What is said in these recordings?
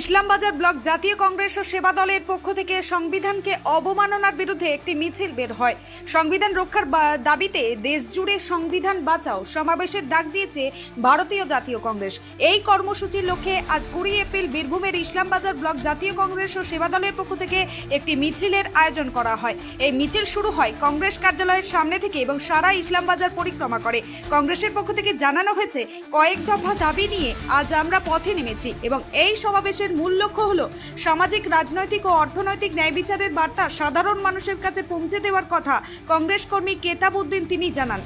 ইসলামবাজার block জাতীয় কংগ্রেস ও সেবা দলের পক্ষ থেকে সংবিধানকে অবমাননার বিরুদ্ধে একটি মিছিল বের হয়। সংবিধান রক্ষার দাবিতে দেশজুড়ে সংবিধান বাঁচাও সমাবেশের ডাক দিয়েছে ভারতীয় জাতীয় কংগ্রেস। এই কর্মসূচির লক্ষ্যে আজ কুড়ি এপ্রিল বীরভূমের ইসলামবাজার ব্লক জাতীয় কংগ্রেস ও সেবা দলের পক্ষ থেকে একটি মিছিলের আয়োজন করা হয়। এই মিছিল শুরু হয় কংগ্রেস কার্যালয়ের সামনে থেকে এবং সারা ইসলামবাজার পরিক্রমা করে। কংগ্রেসের পক্ষ থেকে জানানো হয়েছে, কয়েক দফা দাবি নিয়ে আজ আমরা পথে নেমেছি এবং এই সমাবেশের মূল লক্ষ্য হল সামাজিক, রাজনৈতিক ও অর্থনৈতিক ন্যায় বিচারের বার্তা সাধারণ মানুষের কাছে পৌঁছে দেওয়ার কথা কংগ্রেস কর্মী কেতাব উদ্দিন তিনি জানান।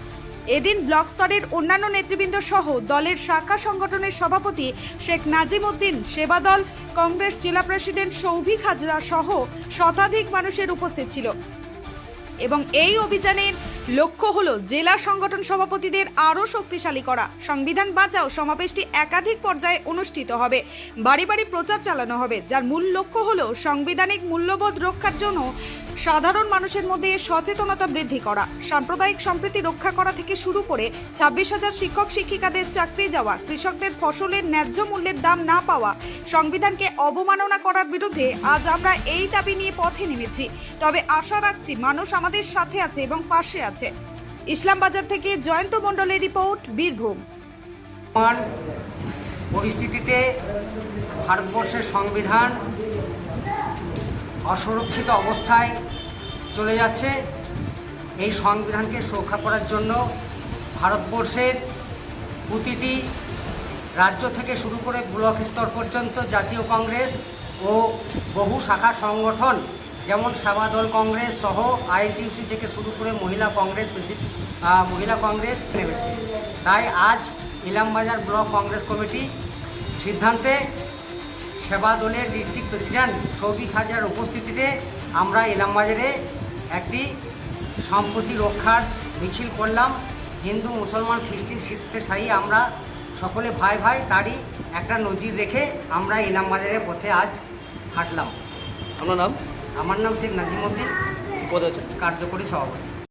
এদিন ব্লক স্তরের অন্যান্য নেতৃবৃন্দ সহ দলের শাখা সংগঠনের সভাপতি শেখ নাজিম উদ্দিন সেবা দল কংগ্রেস জেলা প্রেসিডেন্ট সৌভিক হাজরা সহ শতাধিক মানুষের উপস্থিত ছিল। এবং এই অভিযানের লক্ষ্য হলো জেলা সংগঠন সভাপতিদের আরও শক্তিশালী করা। সংবিধান বাঁচাও সমাবেশটি একাধিক পর্যায়ে অনুষ্ঠিত হবে। বাড়ি বাড়ি প্রচার চালানো হবে, যার মূল লক্ষ্য হলো সাংবিধানিক মূল্যবোধ রক্ষার জন্য সাধারণ মানুষের মধ্যে সচেতনতা বৃদ্ধি করা, সাম্প্রদায়িক সম্প্রীতি রক্ষা করা থেকে শুরু করে ছাব্বিশ হাজার শিক্ষক, শিক্ষিকাদের চাকরি যাওয়া, কৃষকদের ফসলের ন্যায্য মূল্যের দাম না পাওয়া, সংবিধানকে অবমাননা করার বিরুদ্ধে আজ আমরা এই দাবি নিয়ে পথে নেমেছি। তবে আশা রাখছি মানুষ আমাদের সাথে আছে এবং পাশে আছে। ইসলামবাজার থেকে জয়ন্ত মণ্ডলের রিপোর্ট, বীরভূম। পরিস্থিতিতে ভারতবর্ষের সংবিধান অসুরক্ষিত অবস্থায় চলে যাচ্ছে। এই সংবিধানকে সুরক্ষা করার জন্য ভারতবর্ষের প্রতিটি রাজ্য থেকে শুরু করে ব্লক স্তর পর্যন্ত জাতীয় কংগ্রেস ও বহু শাখা সংগঠন, যেমন সেবাদল কংগ্রেস সহ আইটিউসি থেকে শুরু করে মহিলা কংগ্রেস মহিলা কংগ্রেস নেমেছে। তাই আজ ইলামবাজার ব্লক কংগ্রেস কমিটি সিদ্ধান্তে সেবা দলের ডিস্ট্রিক্ট প্রেসিডেন্ট সৌভিক হাজার উপস্থিতিতে আমরা ইলামবাজারে একটি সম্পত্তি রক্ষার মিছিল করলাম। হিন্দু মুসলমান খ্রিস্টান শিখতে সাই আমরা সকলে ভাই ভাই তারই একটা নজির রেখে আমরা ইলামবাজারের পথে আজ হাঁটলাম। আপনার নাম? আমার নাম শেখ নাজিমুদ্দিন। পদ কার্যকরী সভাপতি।